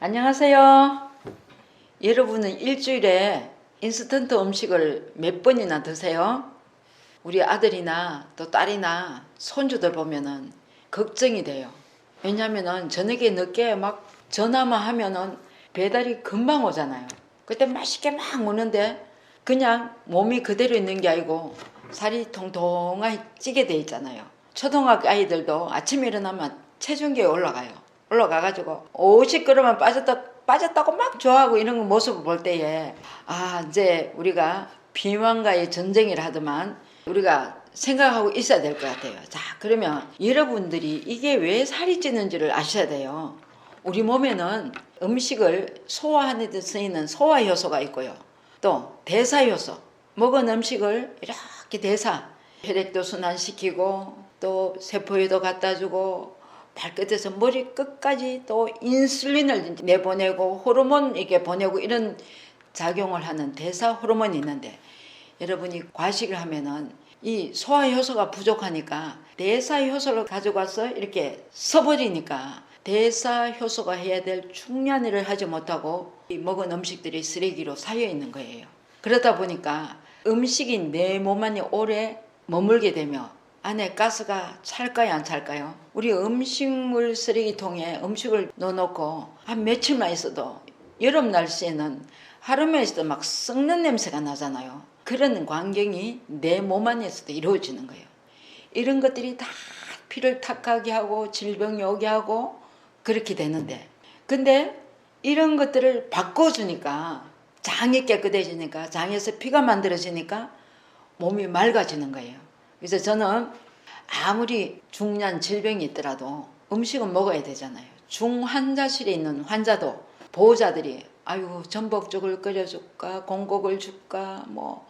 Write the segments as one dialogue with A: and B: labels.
A: 안녕하세요. 여러분은 일주일에 인스턴트 음식을 몇 번이나 드세요? 우리 아들이나 또 딸이나 손주들 보면은 걱정이 돼요. 왜냐면은 저녁에 늦게 막 전화만 하면은 배달이 금방 오잖아요. 그때 맛있게 막 먹는데 그냥 몸이 그대로 있는 게 아니고 살이 통통하게 찌게 돼 있잖아요. 초등학교 아이들도 아침에 일어나면 체중계에 올라가요. 올라가가지고 50g만 빠졌다 빠졌다고 막 좋아하고 이런 거 모습을 볼 때에 아 이제 우리가 비만과의 전쟁이라 하더만 우리가 생각하고 있어야 될 것 같아요. 자 그러면 여러분들이 이게 왜 살이 찌는지를 아셔야 돼요. 우리 몸에는 음식을 소화하는 데 쓰이는 소화 효소가 있고요. 또 대사 효소 먹은 음식을 이렇게 대사 혈액도 순환시키고 또 세포에도 갖다 주고 발끝에서 머리 끝까지 또 인슐린을 내보내고 호르몬 이렇게 보내고 이런 작용을 하는 대사 호르몬이 있는데 여러분이 과식을 하면은 이 소화 효소가 부족하니까 대사 효소를 가져가서 이렇게 써버리니까 대사 효소가 해야 될 중요한 일을 하지 못하고 이 먹은 음식들이 쓰레기로 쌓여 있는 거예요. 그러다 보니까 음식이 내 몸 안에 오래 머물게 되며 안에 가스가 찰까요 안 찰까요? 우리 음식물 쓰레기통에 음식을 넣어놓고 한 며칠만 있어도 여름 날씨에는 하루만 있어도 막 썩는 냄새가 나잖아요. 그런 광경이 내 몸 안에서도 이루어지는 거예요. 이런 것들이 다 피를 탁하게 하고 질병이 오게 하고 그렇게 되는데 근데 이런 것들을 바꿔주니까 장이 깨끗해지니까 장에서 피가 만들어지니까 몸이 맑아지는 거예요. 그래서 저는 아무리 중요한 질병이 있더라도 음식은 먹어야 되잖아요. 중환자실에 있는 환자도 보호자들이 아유 전복죽을 끓여줄까 공국을 줄까 뭐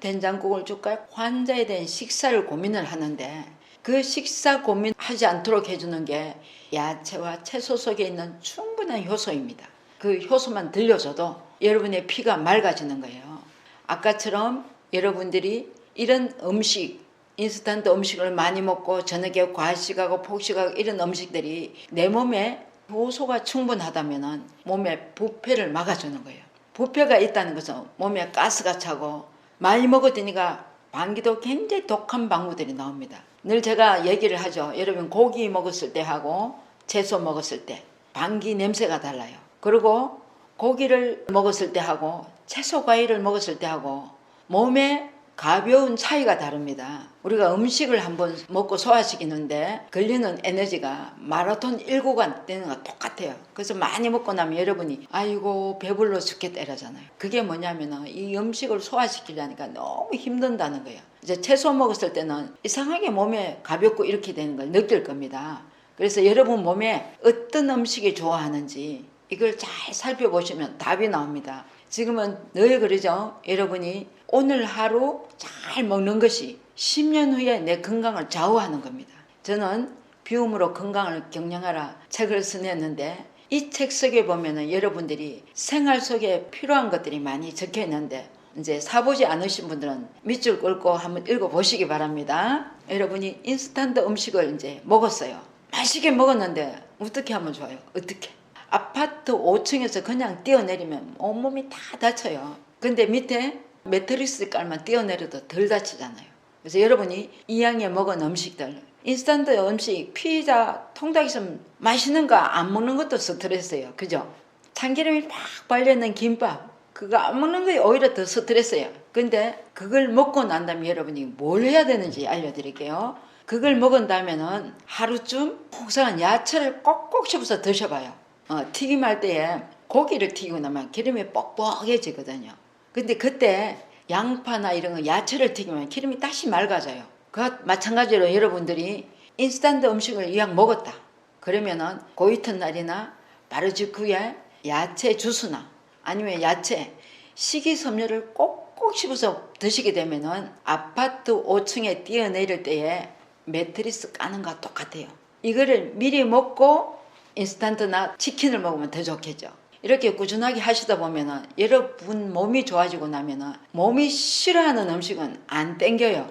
A: 된장국을 줄까 환자에 대한 식사를 고민을 하는데 그 식사 고민하지 않도록 해주는 게 야채와 채소 속에 있는 충분한 효소입니다. 그 효소만 들려줘도 여러분의 피가 맑아지는 거예요. 아까처럼 여러분들이 이런 음식 인스턴트 음식을 많이 먹고 저녁에 과식하고 폭식하고 이런 음식들이 내 몸에 효소가 충분하다면 몸에 부패를 막아주는 거예요. 부패가 있다는 것은 몸에 가스가 차고 많이 먹어드니까 방기도 굉장히 독한 방구들이 나옵니다. 늘 제가 얘기를 하죠. 여러분 고기 먹었을 때 하고 채소 먹었을 때 방기 냄새가 달라요. 그리고 고기를 먹었을 때 하고 채소 과일을 먹었을 때 하고 몸에 가벼운 차이가 다릅니다. 우리가 음식을 한번 먹고 소화시키는데 걸리는 에너지가 마라톤 1구간 되는 거 똑같아요. 그래서 많이 먹고 나면 여러분이 아이고 배불러 죽겠다 이러잖아요. 그게 뭐냐면은 이 음식을 소화시키려니까 너무 힘든다는 거예요. 이제 채소 먹었을 때는 이상하게 몸에 가볍고 이렇게 되는 걸 느낄 겁니다. 그래서 여러분 몸에 어떤 음식이 좋아하는지 이걸 잘 살펴보시면 답이 나옵니다. 지금은 늘 그러죠. 여러분이 오늘 하루 잘 먹는 것이 10년 후에 내 건강을 좌우하는 겁니다. 저는 비움으로 건강을 경영하라 책을 써냈는데 이 책 속에 보면은 여러분들이 생활 속에 필요한 것들이 많이 적혀 있는데 이제 사보지 않으신 분들은 밑줄 끌고 한번 읽어보시기 바랍니다. 여러분이 인스턴트 음식을 이제 먹었어요. 맛있게 먹었는데 어떻게 하면 좋아요? 어떻게? 아파트 5층에서 그냥 뛰어내리면 온몸이 다 다쳐요. 근데 밑에 매트리스 깔만 뛰어내려도 덜 다치잖아요. 그래서 여러분이 이양에 먹은 음식들, 인스턴트 음식, 피자, 통닭이면 맛있는 거 안 먹는 것도 스트레스예요. 그죠? 참기름이 막 발려있는 김밥, 그거 안 먹는 게 오히려 더 스트레스예요. 근데 그걸 먹고 난 다음에 여러분이 뭘 해야 되는지 알려드릴게요. 그걸 먹은 다음에는 하루쯤 풍성한 야채를 꼭꼭 씹어서 드셔봐요. 어, 튀김할 때에 고기를 튀기고 나면 기름이 뻑뻑해지거든요. 근데 그때 양파나 이런 거 야채를 튀기면 기름이 다시 맑아져요. 그 마찬가지로 여러분들이 인스턴트 음식을 이왕 먹었다. 그러면은 그 이튿날이나 바로 직후에 야채 주스나 아니면 야채 식이섬유를 꼭꼭 씹어서 드시게 되면은 아파트 5층에 뛰어내릴 때에 매트리스 까는 거와 똑같아요. 이거를 미리 먹고 인스턴트나 치킨을 먹으면 더 좋겠죠. 이렇게 꾸준하게 하시다 보면은 여러분 몸이 좋아지고 나면은 몸이 싫어하는 음식은 안 땡겨요.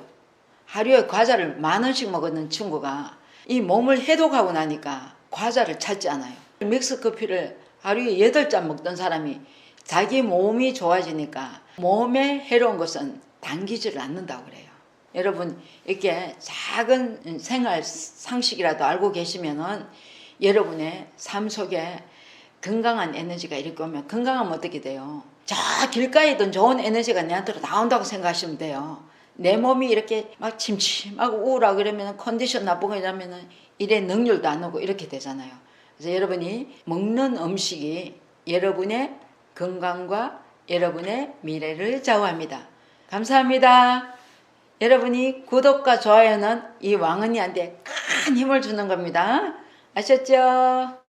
A: 하루에 과자를 만 원씩 먹었는 친구가 이 몸을 해독하고 나니까 과자를 찾지 않아요. 믹스 커피를 하루에 여덟 잔 먹던 사람이 자기 몸이 좋아지니까 몸에 해로운 것은 당기지를 않는다고 그래요. 여러분 이렇게 작은 생활 상식이라도 알고 계시면은 여러분의 삶 속에 건강한 에너지가 이렇게 오면 건강하면 어떻게 돼요? 저 길가에 있던 좋은 에너지가 내한테로 나온다고 생각하시면 돼요. 내 몸이 이렇게 막 침침하고 우울하고 그러면 컨디션 나쁘고 이러면은 일에 능률도 안 오고 이렇게 되잖아요. 그래서 여러분이 먹는 음식이 여러분의 건강과 여러분의 미래를 좌우합니다. 감사합니다. 여러분이 구독과 좋아요는 이 왕언니한테 큰 힘을 주는 겁니다. 아셨죠?